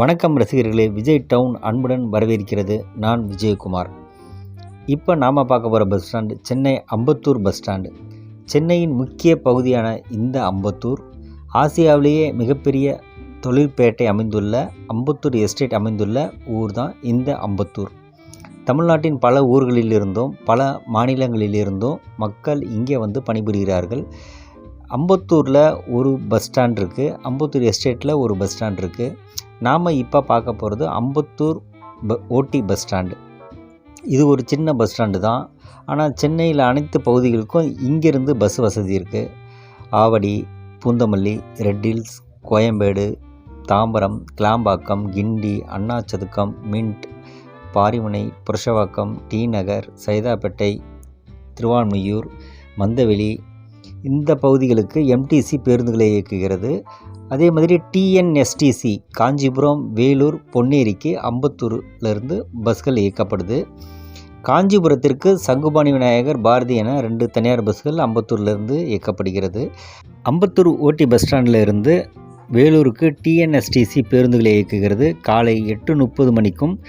வணக்கம் ரசிகர்களே விஜய் டவுன் அன்புடன் வரவேற்கிறது நான் விஜயகுமார். இப்போ நாம் பார்க்க போகிற bus stand Chennai Ambattur bus stand சென்னையின் முக்கிய பகுதியான இந்த அம்பத்தூர் ஆசியாவிலேயே மிகப்பெரிய தொழிற்பேட்டை அமைந்துள்ள அம்பத்தூர் எஸ்டேட் அமைந்துள்ள ஊர் தான் இந்த அம்பத்தூர். தமிழ்நாட்டின் பல ஊர்களிலிருந்தும் பல மாநிலங்களிலிருந்தும் மக்கள் இங்கே வந்து பணிபுரிகிறார்கள். அம்பத்தூரில் ஒரு பஸ் ஸ்டாண்ட் இருக்குது அம்பத்தூர் எஸ்டேட்டில் ஒரு பஸ் ஸ்டாண்ட் இருக்குது நாம் இப்போ பார்க்க போகிறது அம்பத்தூர் ப ஓட்டி பஸ் ஸ்டாண்டு. இது ஒரு சின்ன பஸ் ஸ்டாண்டு தான். ஆனால் சென்னையில் அனைத்து பகுதிகளுக்கும் இங்கேருந்து பஸ் வசதி இருக்குது Avadi Poonamallee Red Hills Koyambedu Tambaram Kilambakkam Guindy Anna Sathukkam Mint Parimunai Purasawalkam T Nagar Saidapet Thiruvanmiyur Mandaveli இந்த பகுதிகளுக்கு எம்டிசி பேருந்துகளை இயக்குகிறது. அதே மாதிரி டிஎன்எஸ்டிசி காஞ்சிபுரம் வேலூர் பொன்னேரிக்கு அம்பத்தூர்லேருந்து பஸ்கள் இயக்கப்படுது. காஞ்சிபுரத்திற்கு சங்குபாணி விநாயகர் பாரதி என ரெண்டு தனியார் பஸ்கள் அம்பத்தூர்லேருந்து இயக்கப்படுகிறது. அம்பத்தூர் ஓடி பஸ் ஸ்டாண்டில் இருந்து வேலூருக்கு டிஎன்எஸ்டிசி பேருந்துகளை இயக்குகிறது. காலை எட்டு முப்பது மணிக்கும்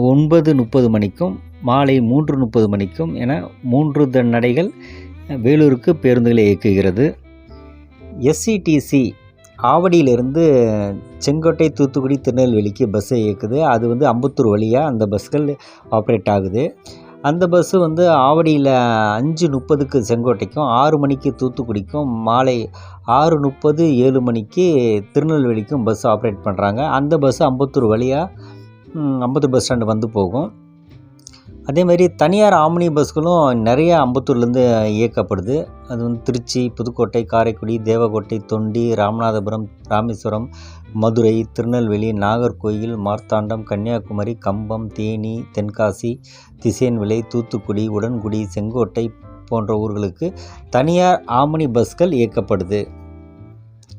ஒன்பது முப்பது மணிக்கும் மாலை மூன்று முப்பது மணிக்கும் என மூன்று த வேலூருக்கு பேருந்துகளை இயக்குகிறது. எஸ்சிடிசி ஆவடியிலிருந்து செங்கோட்டை தூத்துக்குடி திருநெல்வேலிக்கு பஸ்ஸை இயக்குது. அது வந்து அம்பத்தூர் வழியாக அந்த பஸ்கள் ஆப்ரேட் ஆகுது. அந்த பஸ்ஸு வந்து ஆவடியில் அஞ்சு முப்பதுக்கு செங்கோட்டைக்கும் ஆறு மணிக்கு தூத்துக்குடிக்கும் மாலை ஆறு முப்பது ஏழு மணிக்கு திருநெல்வேலிக்கும் பஸ் ஆப்ரேட் பண்ணுறாங்க அந்த பஸ்ஸு அம்பத்தூர் வழியாக அம்பத்தூர் பஸ் ஸ்டாண்டு வந்து போகும். அதே மாதிரி தனியார் ஆம்னி பஸ்களும் நிறைய அம்பத்தூர்லேருந்து இயக்கப்படுது. அது வந்து திருச்சி புதுக்கோட்டை காரைக்குடி தேவக்கோட்டை தொண்டி ராமநாதபுரம் ராமேஸ்வரம் மதுரை திருநெல்வேலி நாகர்கோயில் மார்த்தாண்டம் கன்னியாகுமரி கம்பம் தேனி தென்காசி திசையன்விலை தூத்துக்குடி உடன்குடி செங்கோட்டை போன்ற ஊர்களுக்கு தனியார் ஆம்னி பஸ்கள் இயக்கப்படுது.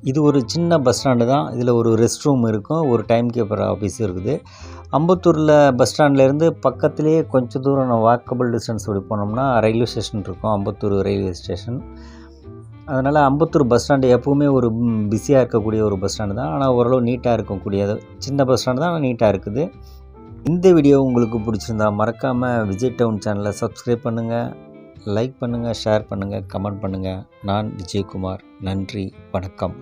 இது ஒரு சின்ன பஸ் ஸ்டாண்டு தான். இதில் ஒரு ரெஸ்ட் ரூம் இருக்கும். ஒரு டைம் கீப்பர் ஆஃபீஸ் இருக்குது. அம்பத்தூரில் பஸ் ஸ்டாண்ட்லேருந்து பக்கத்துலேயே கொஞ்சம் தூரம் நான் வாக்கபிள் டிஸ்டன்ஸ் அப்படி போனோம்னா ரயில்வே ஸ்டேஷன் இருக்கும். அம்பத்தூர் ரயில்வே ஸ்டேஷன் அதனால் அம்பத்தூர் பஸ் ஸ்டாண்டு எப்போவுமே ஒரு பிஸியாக இருக்கக்கூடிய ஒரு பஸ் ஸ்டாண்டு தான். ஆனால் ஓரளவு நீட்டாக இருக்கக்கூடியது சின்ன பஸ் ஸ்டாண்டு தான் ஆனால் நீட்டாக இருக்குது. இந்த வீடியோ உங்களுக்கு பிடிச்சிருந்தா மறக்காமல் விஜய் டவுன் சேனலை சப்ஸ்கிரைப் பண்ணுங்கள் லைக் பண்ணுங்கள் ஷேர் பண்ணுங்கள் கமெண்ட் பண்ணுங்கள் நான் விஜயகுமார். நன்றி வணக்கம்.